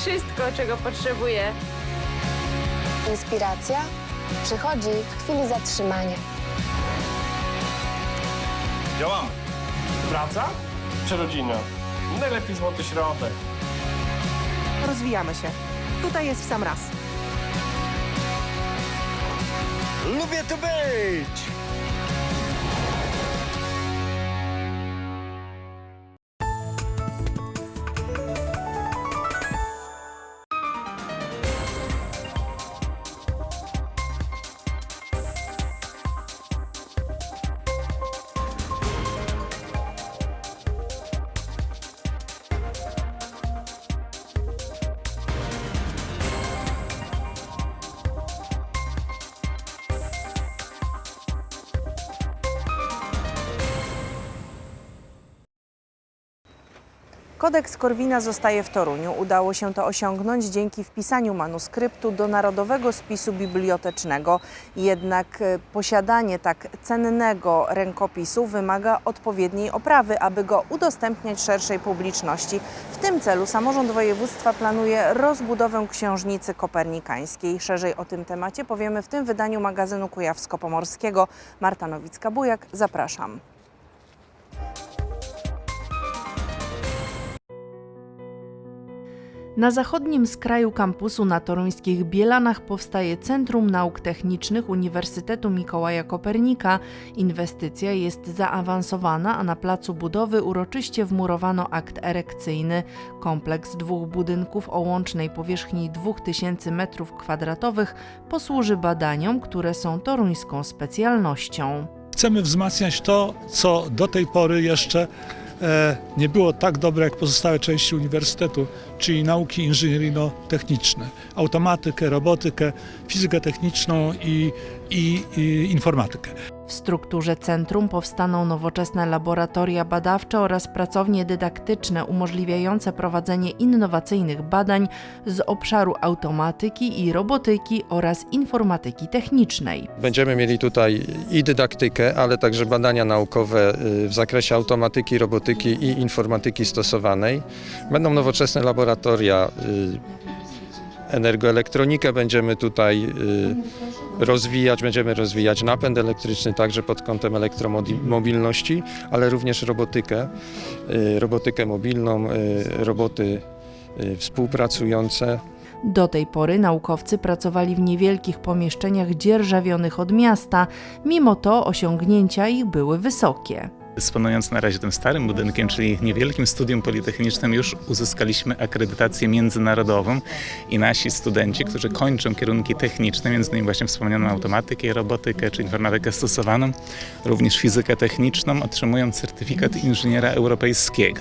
wszystko, czego potrzebuję. Inspiracja przychodzi w chwili zatrzymania. Działamy. Praca czy rodzina? Najlepiej złoty środek. Rozwijamy się. Tutaj jest w sam raz. Lubię tu być! Kodeks Korwina zostaje w Toruniu. Udało się to osiągnąć dzięki wpisaniu manuskryptu do Narodowego Spisu Bibliotecznego. Jednak e, posiadanie tak cennego rękopisu wymaga odpowiedniej oprawy, aby go udostępniać szerszej publiczności. W tym celu samorząd województwa planuje rozbudowę księżnicy kopernikańskiej. Szerzej o tym temacie powiemy w tym wydaniu magazynu Kujawsko-Pomorskiego. Marta Nowicka-Bujak, zapraszam. Na zachodnim skraju kampusu na toruńskich Bielanach powstaje Centrum Nauk Technicznych Uniwersytetu Mikołaja Kopernika. Inwestycja jest zaawansowana, a na placu budowy uroczyście wmurowano akt erekcyjny. Kompleks dwóch budynków o łącznej powierzchni 2000 m2 posłuży badaniom, które są toruńską specjalnością. Chcemy wzmacniać to, co do tej pory jeszcze nie było tak dobre jak pozostałe części uniwersytetu, czyli nauki inżynieryjno-techniczne, automatykę, robotykę, fizykę techniczną i, i, i informatykę. W strukturze centrum powstaną nowoczesne laboratoria badawcze oraz pracownie dydaktyczne umożliwiające prowadzenie innowacyjnych badań z obszaru automatyki i robotyki oraz informatyki technicznej. Będziemy mieli tutaj i dydaktykę, ale także badania naukowe y, w zakresie automatyki, robotyki i informatyki stosowanej. Będą nowoczesne laboratoria, y, energoelektronikę będziemy tutaj y, rozwijać, będziemy rozwijać napęd elektryczny także pod kątem elektromobilności, ale również robotykę, y, robotykę mobilną, y, roboty y, współpracujące. Do tej pory naukowcy pracowali w niewielkich pomieszczeniach dzierżawionych od miasta, mimo to osiągnięcia ich były wysokie. Dysponując na razie tym starym budynkiem, czyli niewielkim studium politechnicznym, już uzyskaliśmy akredytację międzynarodową i nasi studenci, którzy kończą kierunki techniczne, między innymi właśnie wspomnianą automatykę robotykę, czy informatykę stosowaną, również fizykę techniczną, otrzymują certyfikat inżyniera europejskiego.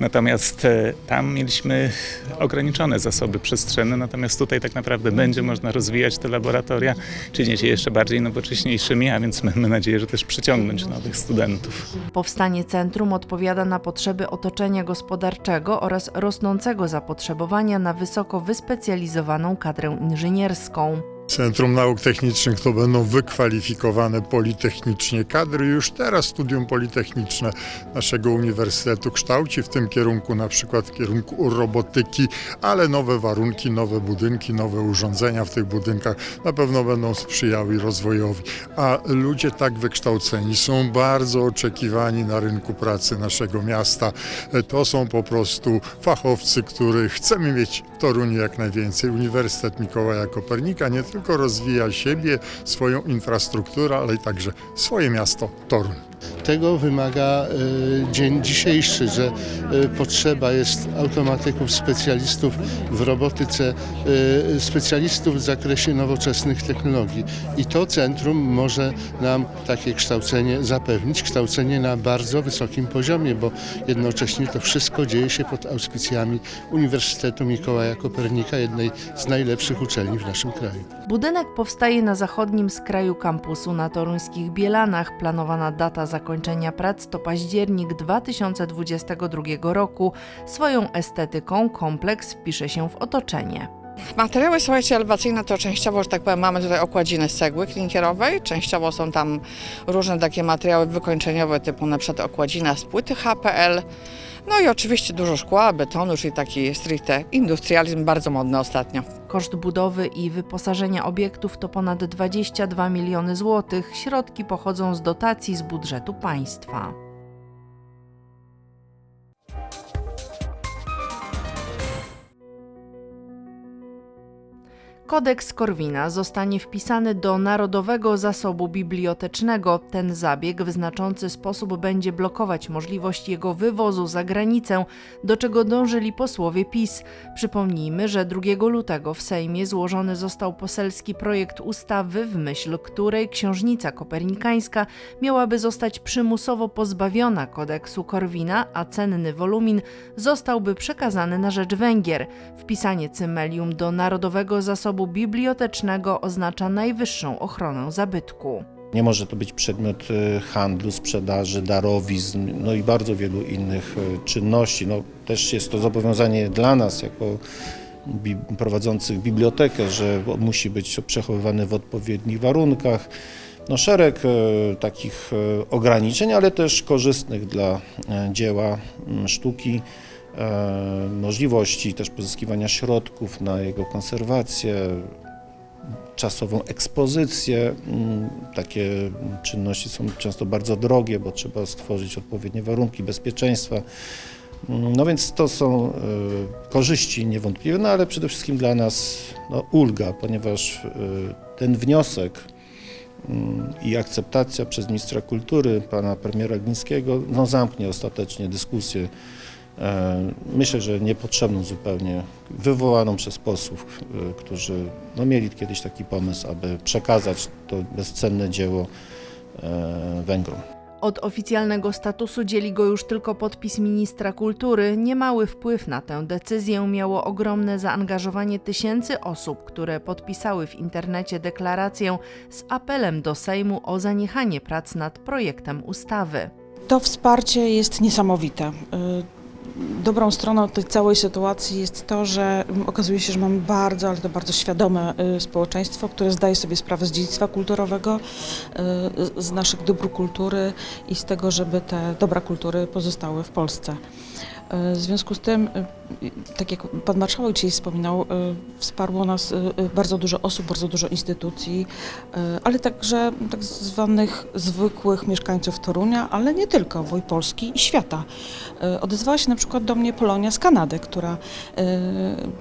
Natomiast e, tam mieliśmy ograniczone zasoby przestrzenne, natomiast tutaj tak naprawdę będzie można rozwijać te laboratoria, czynić je jeszcze bardziej nowocześniejszymi, a więc mamy nadzieję, że też przyciągnąć nowych studentów. Powstanie centrum odpowiada na potrzeby otoczenia gospodarczego oraz rosnącego zapotrzebowania na wysoko wyspecjalizowaną kadrę inżynierską. Centrum Nauk Technicznych to będą wykwalifikowane politechnicznie kadry. Już teraz studium politechniczne naszego uniwersytetu kształci w tym kierunku, na przykład w kierunku robotyki, ale nowe warunki, nowe budynki, nowe urządzenia w tych budynkach na pewno będą sprzyjały rozwojowi. A ludzie tak wykształceni są bardzo oczekiwani na rynku pracy naszego miasta. To są po prostu fachowcy, których chcemy mieć w Toruniu jak najwięcej. Uniwersytet Mikołaja Kopernika nie tylko rozwija siebie, swoją infrastrukturę, ale także swoje miasto Toruń. Tego wymaga y, dzień dzisiejszy, że y, potrzeba jest automatyków, specjalistów w robotyce, y, specjalistów w zakresie nowoczesnych technologii. I to centrum może nam takie kształcenie zapewnić, kształcenie na bardzo wysokim poziomie, bo jednocześnie to wszystko dzieje się pod auspicjami Uniwersytetu Mikołaja Kopernika, jednej z najlepszych uczelni w naszym kraju. Budynek powstaje na zachodnim skraju kampusu na toruńskich Bielanach. Planowana data zakończenia prac to październik 2022 roku. Swoją estetyką kompleks wpisze się w otoczenie. Materiały, słuchajcie, elewacyjne to częściowo, że tak powiem, mamy tutaj okładziny z cegły klinkierowej, częściowo są tam różne takie materiały wykończeniowe typu na przykład okładzina z płyty HPL, No i oczywiście dużo szkła, betonu, czyli taki stricte industrializm, bardzo modny ostatnio. Koszt budowy i wyposażenia obiektów to ponad 22 miliony złotych. Środki pochodzą z dotacji z budżetu państwa. Kodeks Korwina zostanie wpisany do Narodowego Zasobu Bibliotecznego. Ten zabieg w znaczący sposób będzie blokować możliwość jego wywozu za granicę, do czego dążyli posłowie PiS. Przypomnijmy, że 2 lutego w Sejmie złożony został poselski projekt ustawy, w myśl której książnica kopernikańska miałaby zostać przymusowo pozbawiona kodeksu Korwina, a cenny wolumin zostałby przekazany na rzecz Węgier. Wpisanie cymelium do Narodowego Zasobu Bibliotecznego oznacza najwyższą ochronę zabytku. Nie może to być przedmiot e, handlu, sprzedaży, darowizn, no i bardzo wielu innych e, czynności. No, też jest to zobowiązanie dla nas jako prowadzących bibliotekę, że musi być przechowywany w odpowiednich warunkach. No, szereg e, takich ograniczeń, ale też korzystnych dla dzieła m, sztuki, możliwości też pozyskiwania środków na jego konserwację, czasową ekspozycję. Mm, Takie czynności są często bardzo drogie, bo trzeba stworzyć odpowiednie warunki bezpieczeństwa. Mm, No więc to są e, korzyści niewątpliwe, no ale przede wszystkim dla nas no, ulga, ponieważ e, ten wniosek mm, i akceptacja przez ministra kultury, pana premiera Glińskiego, no, zamknie ostatecznie dyskusję E, Myślę, że niepotrzebną zupełnie, wywołaną przez posłów, e, którzy no, mieli kiedyś taki pomysł, aby przekazać to bezcenne dzieło e, Węgrom. Od oficjalnego statusu dzieli go już tylko podpis ministra kultury. Niemały wpływ na tę decyzję miało ogromne zaangażowanie tysięcy osób, które podpisały w internecie deklarację z apelem do Sejmu o zaniechanie prac nad projektem ustawy. To wsparcie jest niesamowite. Dobrą stroną tej całej sytuacji jest to, że okazuje się, że mamy bardzo, ale to bardzo świadome y, społeczeństwo, które zdaje sobie sprawę z dziedzictwa kulturowego, y, z naszych dóbr kultury i z tego, żeby te dobra kultury pozostały w Polsce. Y, W związku z tym, y, tak jak pan marszałek dzisiaj wspominał, y, wsparło nas bardzo dużo osób, bardzo dużo instytucji, ale także tak zwanych zwykłych mieszkańców Torunia, ale nie tylko, bo i Polski i świata. Odezwała się na przykład do mnie Polonia z Kanady, która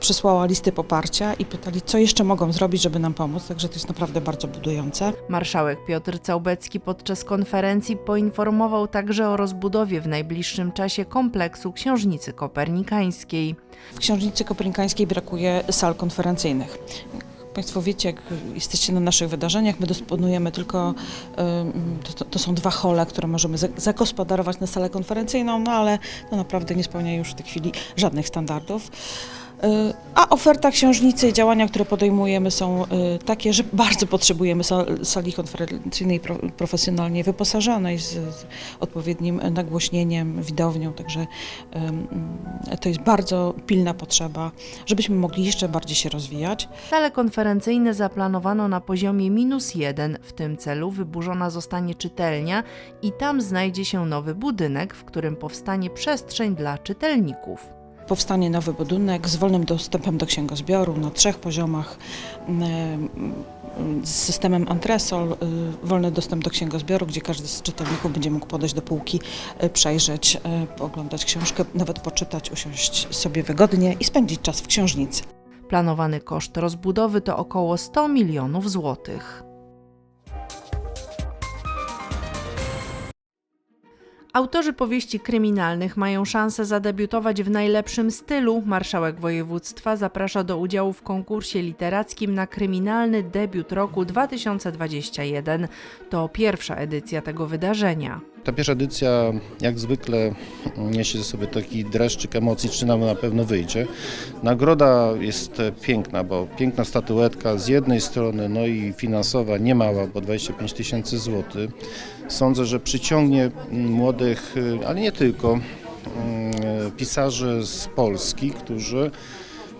przysłała listy poparcia i pytali, co jeszcze mogą zrobić, żeby nam pomóc, także to jest naprawdę bardzo budujące. Marszałek Piotr Całbecki podczas konferencji poinformował także o rozbudowie w najbliższym czasie kompleksu Kopernikańskiej. W Książnicy Kopernikańskiej brakuje sal konferencyjnych. Państwo wiecie, jak jesteście na naszych wydarzeniach, my dysponujemy tylko, to, to są dwa hole, które możemy za- zagospodarować na salę konferencyjną, no ale to naprawdę nie spełnia już w tej chwili żadnych standardów. Y, A oferta książnicy i działania, które podejmujemy są y, takie, że bardzo potrzebujemy sal- sali konferencyjnej pro, profesjonalnie wyposażonej z, odpowiednim nagłośnieniem, widownią, także to jest bardzo pilna potrzeba, żebyśmy mogli jeszcze bardziej się rozwijać. Sale konferencyjne zaplanowano na poziomie minus jeden. W tym celu wyburzona zostanie czytelnia i tam znajdzie się nowy budynek, w którym powstanie przestrzeń dla czytelników. Powstanie nowy budynek z wolnym dostępem do księgozbioru na trzech poziomach, z systemem antresol, y, wolny dostęp do księgozbioru, gdzie każdy z czytelników będzie mógł podejść do półki, y, przejrzeć, y, pooglądać książkę, nawet poczytać, usiąść sobie wygodnie i spędzić czas w książnicy. Planowany koszt rozbudowy to około 100 milionów złotych. Autorzy powieści kryminalnych mają szansę zadebiutować w najlepszym stylu. Marszałek województwa zaprasza do udziału w konkursie literackim na kryminalny debiut roku 2021. To pierwsza edycja tego wydarzenia. Ta pierwsza edycja, jak zwykle, niesie ze sobą taki dreszczyk emocji, czy nam na pewno wyjdzie. Nagroda jest piękna, bo piękna statuetka z jednej strony, no i finansowa, niemała, bo 25 tysięcy złotych. Sądzę, że przyciągnie mm, młodych, y, ale nie tylko, mm, pisarzy z Polski, którzy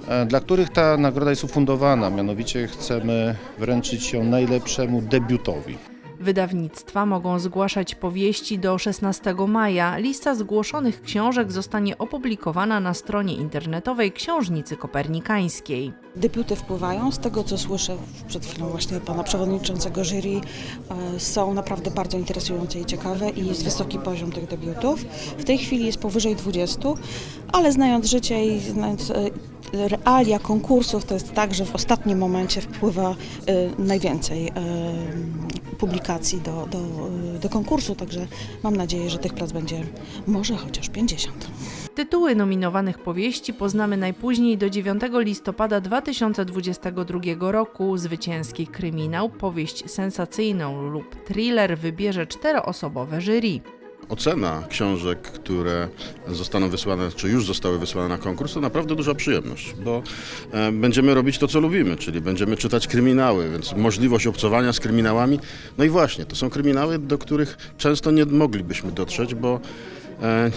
e, dla których ta nagroda jest ufundowana, mianowicie chcemy wręczyć ją najlepszemu debiutowi. Wydawnictwa mogą zgłaszać powieści do 16 maja. Lista zgłoszonych książek zostanie opublikowana na stronie internetowej Książnicy Kopernikańskiej. Debiuty wpływają, z tego co słyszę przed chwilą właśnie pana przewodniczącego jury, e, są naprawdę bardzo interesujące i ciekawe i jest wysoki poziom tych debiutów. W tej chwili jest powyżej 20, ale znając życie i znając e, realia konkursów, to jest tak, że w ostatnim momencie wpływa e, najwięcej publikacji do, do, e, do konkursu, także mam nadzieję, że tych prac będzie może chociaż 50. Tytuły nominowanych powieści poznamy najpóźniej do 9 listopada 2022 roku. Zwycięski kryminał, powieść sensacyjną lub thriller wybierze czteroosobowe jury. Ocena książek, które zostaną wysłane, czy już zostały wysłane na konkurs, to naprawdę duża przyjemność, bo e, będziemy robić to, co lubimy, czyli będziemy czytać kryminały, więc możliwość obcowania z kryminałami. No i właśnie, to są kryminały, do których często nie moglibyśmy dotrzeć, bo e,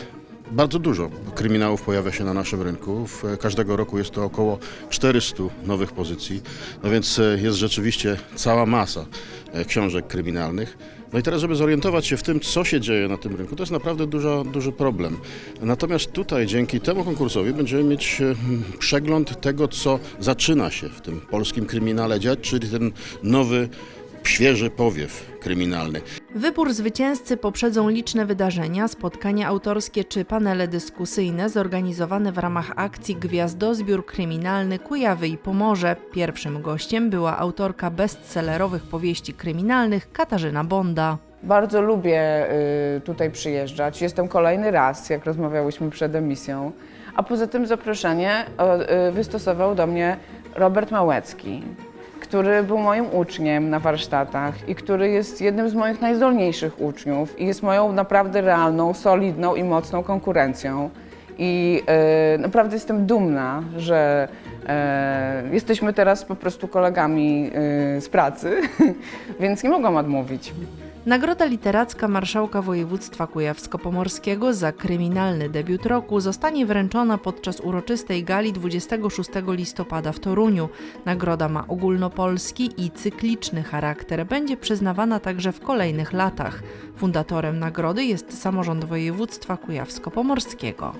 bardzo dużo kryminałów pojawia się na naszym rynku. W- Każdego roku jest to około 400 nowych pozycji, no więc e, jest rzeczywiście cała masa e, książek kryminalnych. No i teraz, żeby zorientować się w tym, co się dzieje na tym rynku, to jest naprawdę dużo, duży problem. Natomiast tutaj dzięki temu konkursowi będziemy mieć e, przegląd tego, co zaczyna się w tym polskim kryminale dziać, czyli ten nowy, świeży powiew kryminalny. Wybór zwycięzcy poprzedzą liczne wydarzenia, spotkania autorskie czy panele dyskusyjne zorganizowane w ramach akcji Gwiazdozbiór Kryminalny Kujawy i Pomorze. Pierwszym gościem była autorka bestsellerowych powieści kryminalnych Katarzyna Bonda. Bardzo lubię y, tutaj przyjeżdżać. Jestem kolejny raz, jak rozmawiałyśmy przed emisją. A poza tym zaproszenie y, wystosował do mnie Robert Małecki, który był moim uczniem na warsztatach i który jest jednym z moich najzdolniejszych uczniów i jest moją naprawdę realną, solidną i mocną konkurencją. I y, naprawdę jestem dumna, że e, jesteśmy teraz po prostu kolegami y, z pracy, więc nie mogłam odmówić. Nagroda literacka Marszałka Województwa Kujawsko-Pomorskiego za kryminalny debiut roku zostanie wręczona podczas uroczystej gali 26 listopada w Toruniu. Nagroda ma ogólnopolski i cykliczny charakter, będzie przyznawana także w kolejnych latach. Fundatorem nagrody jest samorząd województwa kujawsko-pomorskiego.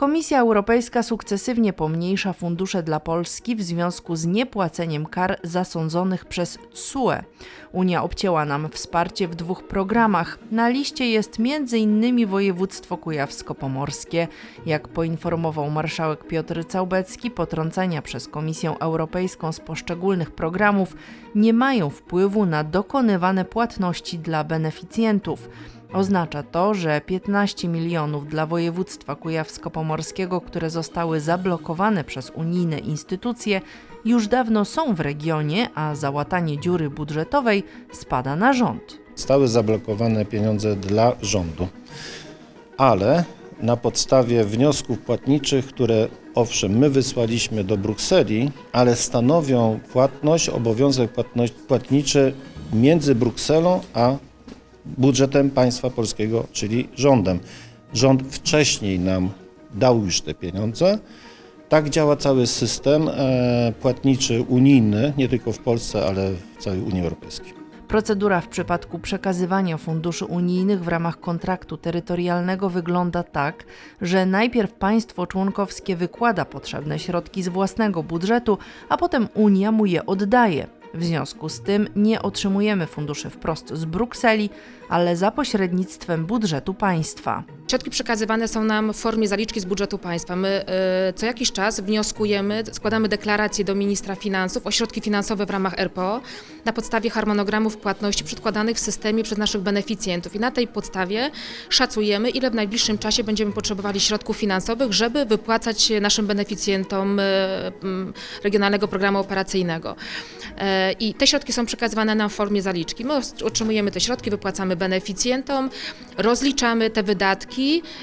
Komisja Europejska sukcesywnie pomniejsza fundusze dla Polski w związku z niepłaceniem kar zasądzonych przez TSUE. Unia obcięła nam wsparcie w dwóch programach. Na liście jest m.in. województwo kujawsko-pomorskie. Jak poinformował marszałek Piotr Całbecki, potrącenia przez Komisję Europejską z poszczególnych programów nie mają wpływu na dokonywane płatności dla beneficjentów. Oznacza to, że 15 milionów dla województwa kujawsko-pomorskiego, które zostały zablokowane przez unijne instytucje, już dawno są w regionie, a załatanie dziury budżetowej spada na rząd. Stały zablokowane pieniądze dla rządu, ale na podstawie wniosków płatniczych, które owszem my wysłaliśmy do Brukseli, ale stanowią płatność, obowiązek płatność, płatniczy między Brukselą a budżetem państwa polskiego, czyli rządem. Rząd wcześniej nam dał już te pieniądze. Tak działa cały system e, płatniczy unijny, nie tylko w Polsce, ale w całej Unii Europejskiej. Procedura w przypadku przekazywania funduszy unijnych w ramach kontraktu terytorialnego wygląda tak, że najpierw państwo członkowskie wykłada potrzebne środki z własnego budżetu, a potem Unia mu je oddaje. W związku z tym nie otrzymujemy funduszy wprost z Brukseli, ale za pośrednictwem budżetu państwa. Środki przekazywane są nam w formie zaliczki z budżetu państwa. My y, co jakiś czas wnioskujemy, składamy deklaracje do ministra finansów o środki finansowe w ramach RPO na podstawie harmonogramów płatności przedkładanych w systemie przez naszych beneficjentów. I na tej podstawie szacujemy, ile w najbliższym czasie będziemy potrzebowali środków finansowych, żeby wypłacać naszym beneficjentom y, regionalnego programu operacyjnego. E, I te środki są przekazywane nam w formie zaliczki. My otrzymujemy te środki, wypłacamy beneficjentom, rozliczamy te wydatki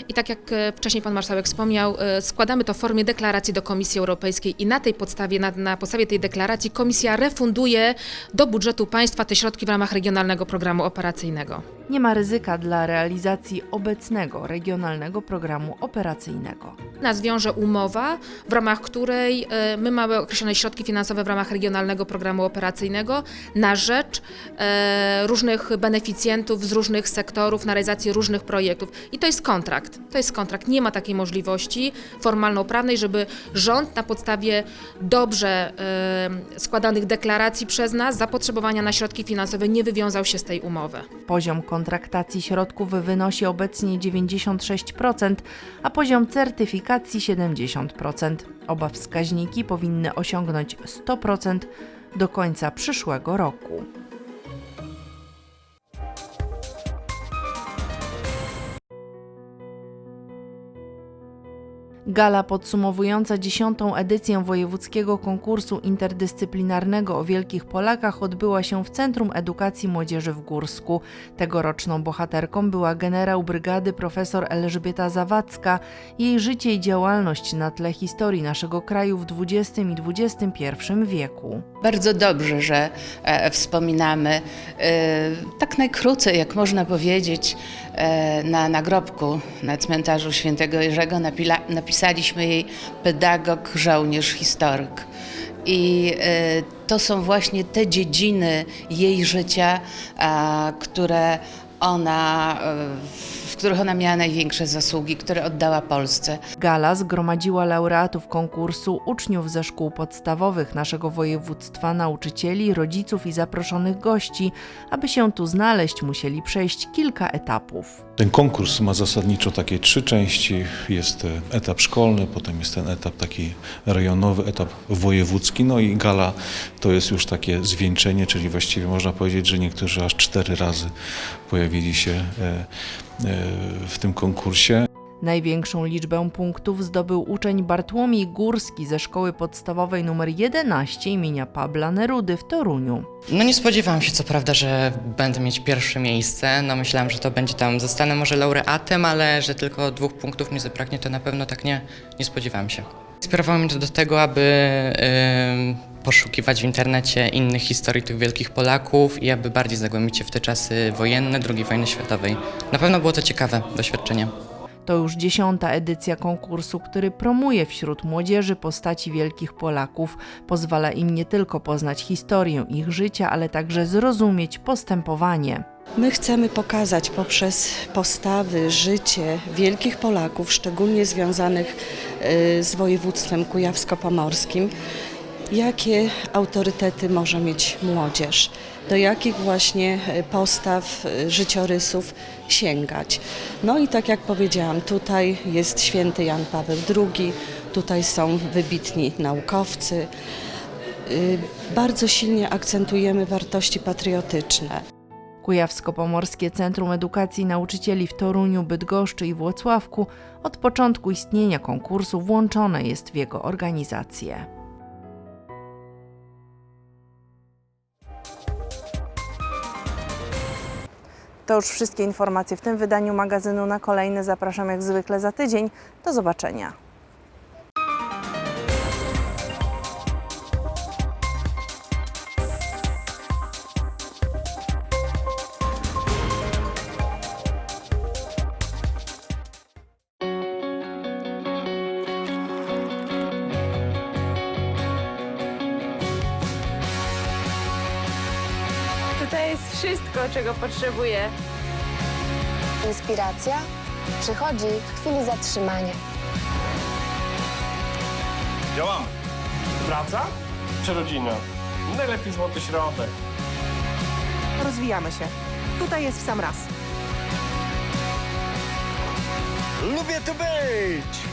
i tak jak e, wcześniej pan marszałek wspomniał, e, składamy to w formie deklaracji do Komisji Europejskiej i na tej podstawie, na, na podstawie tej deklaracji komisja refunduje do budżetu państwa te środki w ramach regionalnego programu operacyjnego. Nie ma ryzyka dla realizacji obecnego regionalnego programu operacyjnego. Nas wiąże umowa, w ramach której e, my mamy określone środki finansowe w ramach regionalnego programu operacyjnego na rzecz różnych beneficjentów z różnych sektorów na realizację różnych projektów. I to jest kontrakt. To jest kontrakt. Nie ma takiej możliwości formalno-prawnej, żeby rząd na podstawie dobrze składanych deklaracji przez nas zapotrzebowania na środki finansowe nie wywiązał się z tej umowy. Poziom kontraktacji środków wynosi obecnie 96%, a poziom certyfikacji 70%. Oba wskaźniki powinny osiągnąć 100% do końca przyszłego roku. Gala podsumowująca dziesiątą edycję wojewódzkiego konkursu interdyscyplinarnego o Wielkich Polakach odbyła się w Centrum Edukacji Młodzieży w Górsku. Tegoroczną bohaterką była generał brygady profesor Elżbieta Zawadzka. Jej życie i działalność na tle historii naszego kraju w XX i XXI wieku. Bardzo dobrze, że e, wspominamy e, tak najkrócej, jak można powiedzieć, na nagrobku na cmentarzu świętego Jerzego napila, napisaliśmy jej pedagog, żołnierz, historyk. I e, to są właśnie te dziedziny jej życia, które ona, e, w których ona miała największe zasługi, które oddała Polsce. Gala zgromadziła laureatów konkursu, uczniów ze szkół podstawowych naszego województwa, nauczycieli, rodziców i zaproszonych gości. Aby się tu znaleźć, musieli przejść kilka etapów. Ten konkurs ma zasadniczo takie trzy części. Jest e, etap szkolny, potem jest ten etap taki rejonowy, etap wojewódzki, no i gala to jest już takie zwieńczenie, czyli właściwie można powiedzieć, że niektórzy aż cztery razy pojawili się e, e, w tym konkursie. Największą liczbę punktów zdobył uczeń Bartłomiej Górski ze szkoły podstawowej nr 11 imienia Pabla Nerudy w Toruniu. No nie spodziewałam się co prawda, że będę mieć pierwsze miejsce. No myślałam, że to będzie tam, zostanę może laureatem, ale że tylko dwóch punktów mi zabraknie, to na pewno tak nie, nie spodziewałam się. Inspirowało mnie to do tego, aby ym, poszukiwać w internecie innych historii tych wielkich Polaków i aby bardziej zagłębić się w te czasy wojenne, II wojny światowej. Na pewno było to ciekawe doświadczenie. To już dziesiąta edycja konkursu, który promuje wśród młodzieży postaci wielkich Polaków. Pozwala im nie tylko poznać historię ich życia, ale także zrozumieć postępowanie. My chcemy pokazać poprzez postawy, życie wielkich Polaków, szczególnie związanych y, z województwem kujawsko-pomorskim, jakie autorytety może mieć młodzież, do jakich właśnie y, postaw, y, życiorysów sięgać. No i tak jak powiedziałam, tutaj jest święty Jan Paweł II, tutaj są wybitni naukowcy. Bardzo silnie akcentujemy wartości patriotyczne. Kujawsko-Pomorskie Centrum Edukacji Nauczycieli w Toruniu, Bydgoszczy i Włocławku od początku istnienia konkursu włączone jest w jego organizację. To już wszystkie informacje w tym wydaniu magazynu. Na kolejne zapraszam jak zwykle za tydzień. Do zobaczenia. Potrzebuję. Inspiracja przychodzi w chwili zatrzymania. Działamy. Praca czy rodzina? Najlepiej złoty środek. Rozwijamy się. Tutaj jest w sam raz. Lubię tu być!